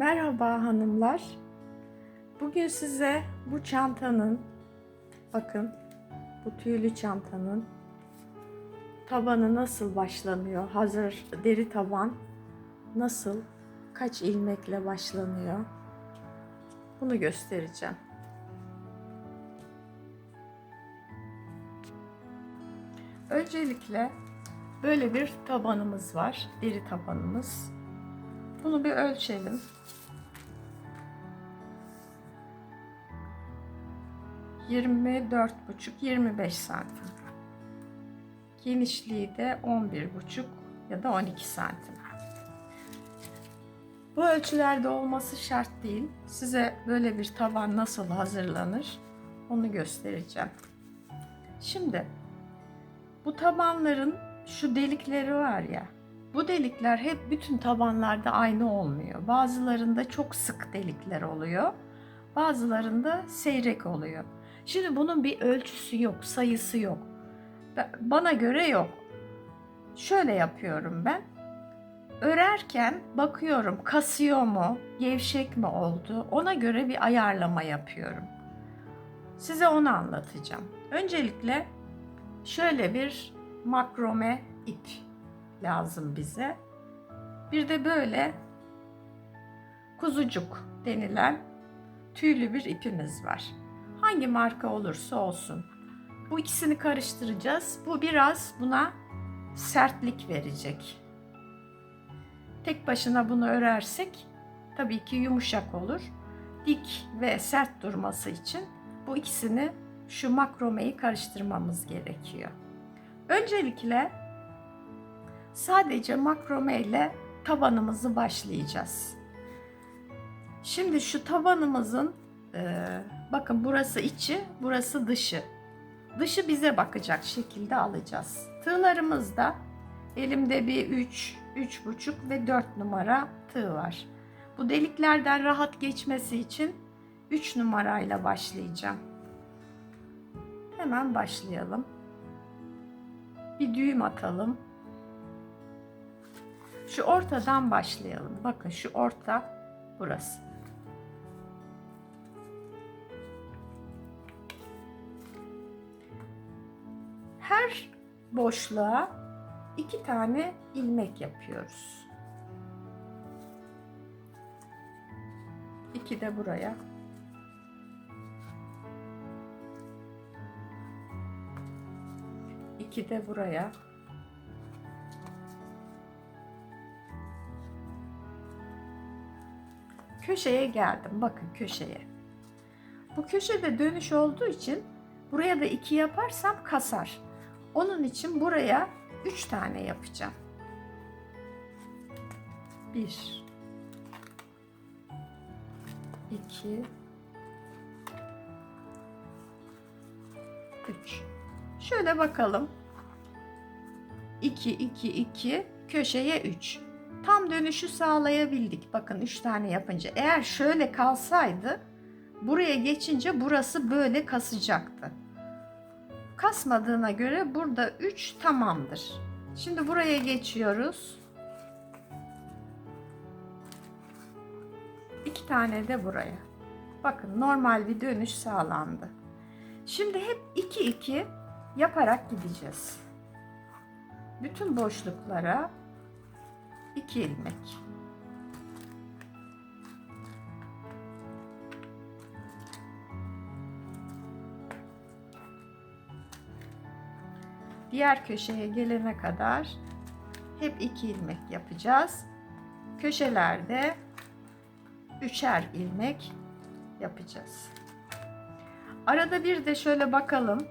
Merhaba hanımlar. Bugün size bu çantanın, bakın bu tüylü çantanın tabanı nasıl başlanıyor? Hazır deri taban nasıl, kaç ilmekle başlanıyor? Bunu göstereceğim. Öncelikle böyle bir tabanımız var, deri tabanımız. Bunu bir ölçelim. Yirmi dört buçuk, yirmi beş santim. Genişliği de on bir buçuk ya da on iki santim. Bu ölçülerde olması şart değil. Size böyle bir taban nasıl hazırlanır onu göstereceğim. Şimdi bu tabanların şu delikleri var ya. Bu delikler hep bütün tabanlarda aynı olmuyor. Bazılarında çok sık delikler oluyor. Bazılarında seyrek oluyor. Şimdi bunun bir ölçüsü yok, sayısı yok. Bana göre yok. Şöyle yapıyorum ben. Örerken bakıyorum kasıyor mu, gevşek mi oldu ona göre bir ayarlama yapıyorum. Size onu anlatacağım. Öncelikle şöyle bir makrome ip lazım bize. Bir de böyle kuzucuk denilen tüylü bir ipimiz var. Hangi marka olursa olsun. Bu ikisini karıştıracağız. Bu biraz buna sertlik verecek. Tek başına bunu örersek tabii ki yumuşak olur. Dik ve sert durması için bu ikisini şu makromeyi karıştırmamız gerekiyor. Öncelikle sadece makrome ile tabanımızı başlayacağız. Şimdi şu tabanımızın e, bakın burası içi, burası dışı. Dışı bize bakacak şekilde alacağız. Tığlarımızda elimde bir 3, 3,5 ve 4 numara tığ var. Bu deliklerden rahat geçmesi için 3 numarayla başlayacağım. Hemen başlayalım. Bir düğüm atalım. Şu ortadan başlayalım. Bakın şu orta burası. Her boşluğa iki tane ilmek yapıyoruz. İki de buraya. İki de buraya. Köşeye geldim. Bakın köşeye. Bu köşede dönüş olduğu için buraya da iki yaparsam kasar. Onun için buraya üç tane yapacağım. Bir, iki, üç. Şöyle bakalım. 2 2 2 köşeye 3. Tam dönüşü sağlayabildik. Bakın 3 tane yapınca. Eğer şöyle kalsaydı buraya geçince burası böyle kasacaktı. Kasmadığına göre burada 3 tamamdır. Şimdi buraya geçiyoruz. 2 tane de buraya. Bakın normal bir dönüş sağlandı. Şimdi hep 2 2 yaparak gideceğiz. Bütün boşluklara 2 ilmek. Diğer köşeye gelene kadar hep 2 ilmek yapacağız. Köşelerde üçer ilmek yapacağız. Arada bir de şöyle bakalım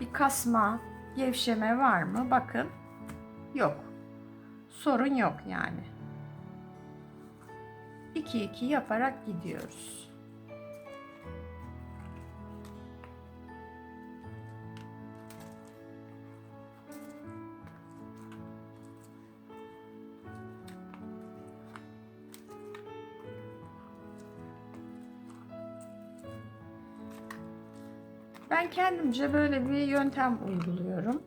bir kasma, gevşeme var mı? Bakın. Yok. Sorun yok yani. 2 2 yaparak gidiyoruz. Ben kendimce böyle bir yöntem uyguluyorum.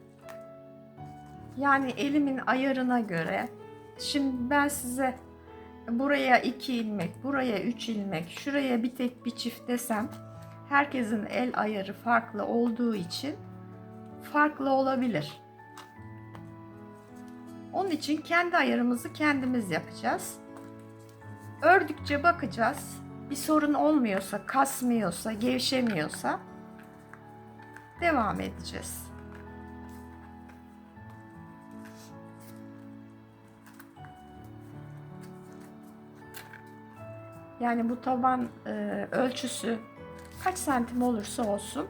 Yani elimin ayarına göre. Şimdi ben size buraya 2 ilmek, buraya 3 ilmek, şuraya bir tek bir çift desem herkesin el ayarı farklı olduğu için farklı olabilir. Onun için kendi ayarımızı kendimiz yapacağız. Ördükçe bakacağız. Bir sorun olmuyorsa, kasmıyorsa, gevşemiyorsa devam edeceğiz. Yani bu taban e, ölçüsü kaç santim olursa olsun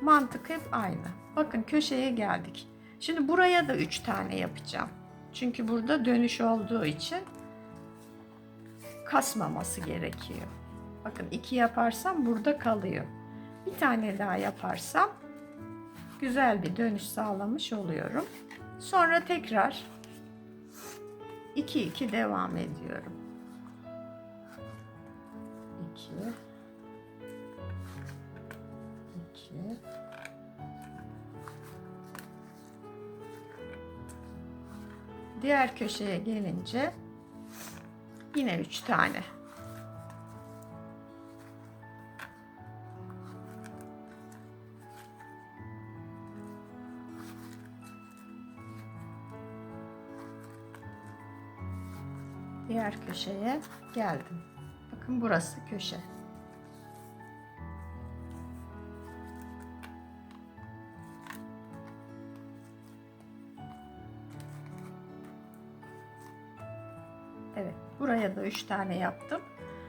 mantık hep aynı. Bakın köşeye geldik. Şimdi buraya da 3 tane yapacağım. Çünkü burada dönüş olduğu için kasmaması gerekiyor. Bakın 2 yaparsam burada kalıyor. Bir tane daha yaparsam güzel bir dönüş sağlamış oluyorum. Sonra tekrar 2 2 devam ediyorum. 2 2 Diğer köşeye gelince yine 3 tane. Diğer köşeye geldim. Bakın burası köşe. Evet, buraya da 3 tane yaptım.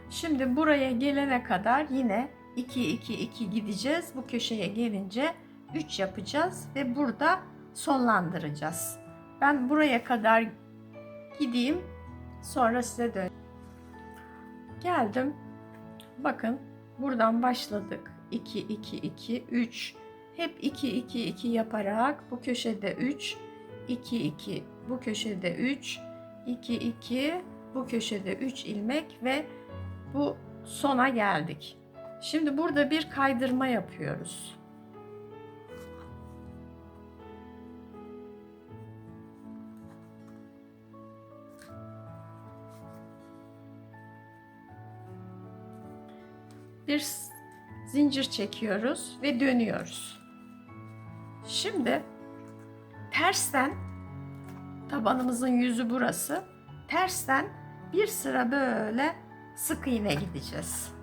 Şimdi buraya gelene kadar yine 2 2 2 gideceğiz. Bu köşeye gelince 3 yapacağız ve burada sonlandıracağız. Ben buraya kadar gideyim. Sonra size dön. Geldim. Bakın buradan başladık. 2 2 2 3 hep 2 2 2 yaparak bu köşede 3 2 2 bu köşede 3 2 2 bu köşede 3 ilmek ve bu sona geldik. Şimdi burada bir kaydırma yapıyoruz. Bir zincir çekiyoruz ve dönüyoruz. Şimdi tersten tabanımızın yüzü burası. Tersten bir sıra böyle sık iğne gideceğiz.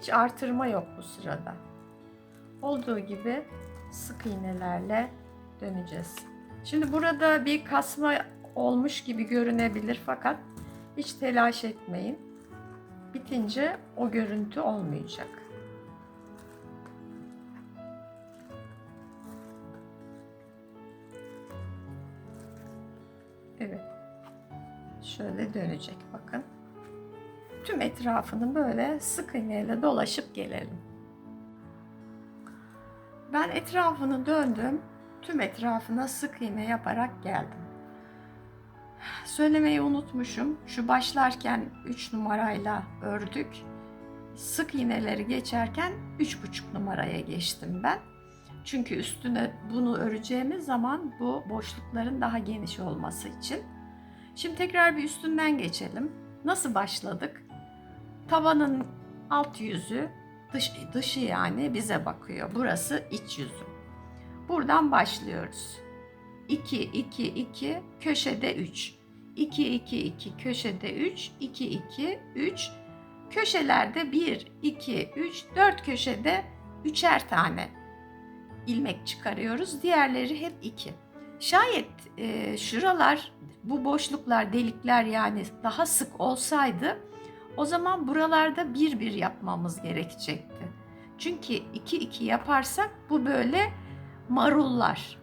Hiç artırma yok bu sırada. Olduğu gibi sık iğnelerle döneceğiz. Şimdi burada bir kasma olmuş gibi görünebilir fakat hiç telaş etmeyin. Bitince o görüntü olmayacak. Evet. Şöyle dönecek bakın. Tüm etrafını böyle sık iğneyle dolaşıp gelelim. Ben etrafını döndüm. Tüm etrafına sık iğne yaparak geldim. Söylemeyi unutmuşum. Şu başlarken 3 numarayla ördük. Sık iğneleri geçerken 3,5 numaraya geçtim ben. Çünkü üstüne bunu öreceğimiz zaman bu boşlukların daha geniş olması için. Şimdi tekrar bir üstünden geçelim. Nasıl başladık? Tavanın alt yüzü, dış, dışı yani bize bakıyor. Burası iç yüzü. Buradan başlıyoruz. 2 2 2 köşede 3. 2 2 2 köşede 3 2 2 3 köşelerde 1 2 3 4 köşede üçer tane ilmek çıkarıyoruz. Diğerleri hep 2. Şayet e, şuralar bu boşluklar delikler yani daha sık olsaydı o zaman buralarda bir bir yapmamız gerekecekti. Çünkü 2 2 yaparsak bu böyle marullar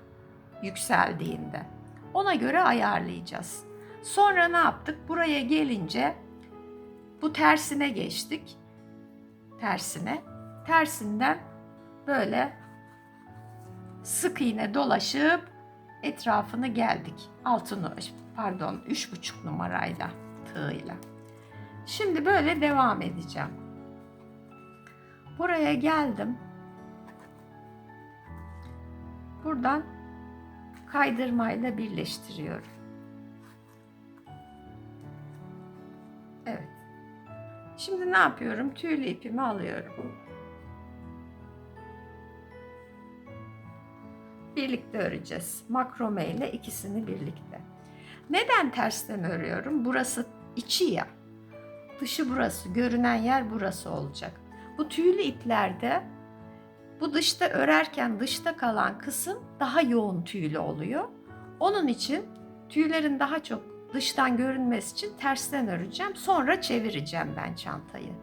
yükseldiğinde. Ona göre ayarlayacağız. Sonra ne yaptık? Buraya gelince bu tersine geçtik. Tersine. Tersinden böyle sık iğne dolaşıp etrafını geldik. Altını pardon üç buçuk numarayla tığıyla. Şimdi böyle devam edeceğim. Buraya geldim. Buradan kaydırmayla birleştiriyorum. Evet. Şimdi ne yapıyorum? Tüylü ipimi alıyorum. Birlikte öreceğiz. Makrome ile ikisini birlikte. Neden tersten örüyorum? Burası içi ya. Dışı burası, görünen yer burası olacak. Bu tüylü iplerde bu dışta örerken dışta kalan kısım daha yoğun tüylü oluyor. Onun için tüylerin daha çok dıştan görünmesi için tersten öreceğim. Sonra çevireceğim ben çantayı.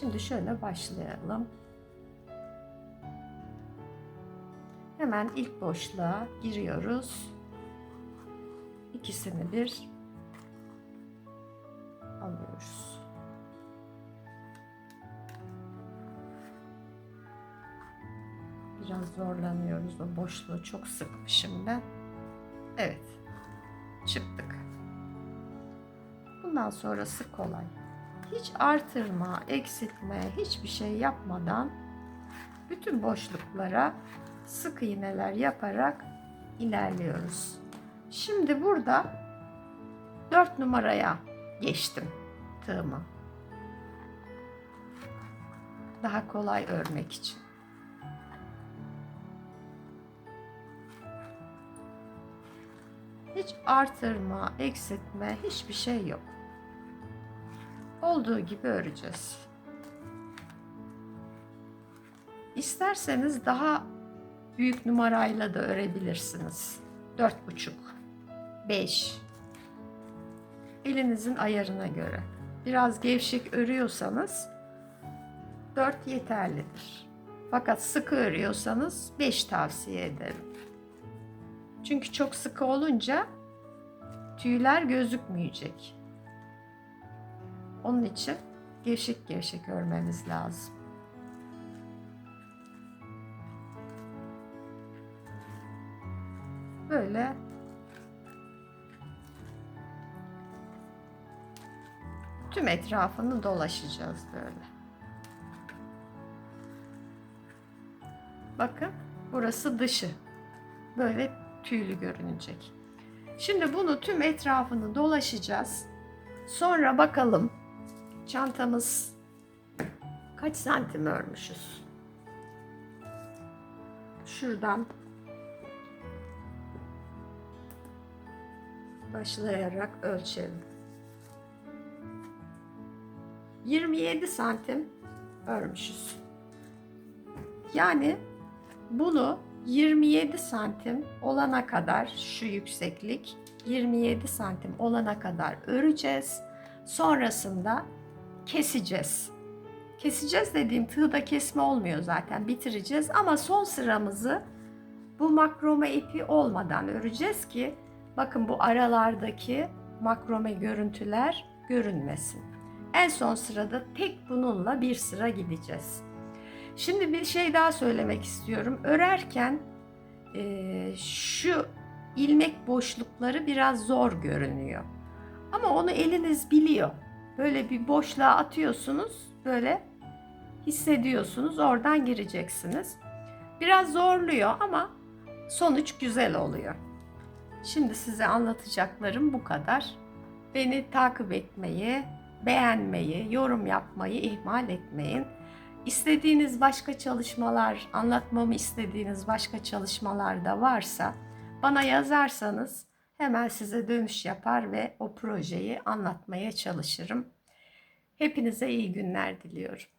Şimdi şöyle başlayalım. Hemen ilk boşluğa giriyoruz. İkisini bir alıyoruz. Biraz zorlanıyoruz. O boşluğu çok sıkmışım ben. Evet. Çıktık. Bundan sonrası kolay. Hiç artırma, eksiltme, hiçbir şey yapmadan bütün boşluklara sık iğneler yaparak ilerliyoruz. Şimdi burada 4 numaraya geçtim tığımı. Daha kolay örmek için. Hiç artırma, eksiltme, hiçbir şey yok. Olduğu gibi öreceğiz. İsterseniz daha büyük numarayla da örebilirsiniz. Dört buçuk, beş. Elinizin ayarına göre. Biraz gevşek örüyorsanız 4 yeterlidir. Fakat sıkı örüyorsanız 5 tavsiye ederim. Çünkü çok sıkı olunca tüyler gözükmeyecek. Onun için gevşek gevşek örmeniz lazım. Böyle tüm etrafını dolaşacağız böyle. Bakın burası dışı. Böyle tüylü görünecek. Şimdi bunu tüm etrafını dolaşacağız. Sonra bakalım çantamız kaç santim örmüşüz. Şuradan başlayarak ölçelim. 27 santim örmüşüz. Yani bunu 27 santim olana kadar şu yükseklik 27 santim olana kadar öreceğiz. Sonrasında keseceğiz. Keseceğiz dediğim tığda kesme olmuyor zaten bitireceğiz ama son sıramızı bu makrome ipi olmadan öreceğiz ki bakın bu aralardaki makrome görüntüler görünmesin. En son sırada tek bununla bir sıra gideceğiz. Şimdi bir şey daha söylemek istiyorum. Örerken e, şu ilmek boşlukları biraz zor görünüyor. Ama onu eliniz biliyor. Böyle bir boşluğa atıyorsunuz, böyle hissediyorsunuz, oradan gireceksiniz. Biraz zorluyor ama sonuç güzel oluyor. Şimdi size anlatacaklarım bu kadar. Beni takip etmeyi, beğenmeyi, yorum yapmayı ihmal etmeyin. İstediğiniz başka çalışmalar, anlatmamı istediğiniz başka çalışmalar da varsa bana yazarsanız hemen size dönüş yapar ve o projeyi anlatmaya çalışırım. Hepinize iyi günler diliyorum.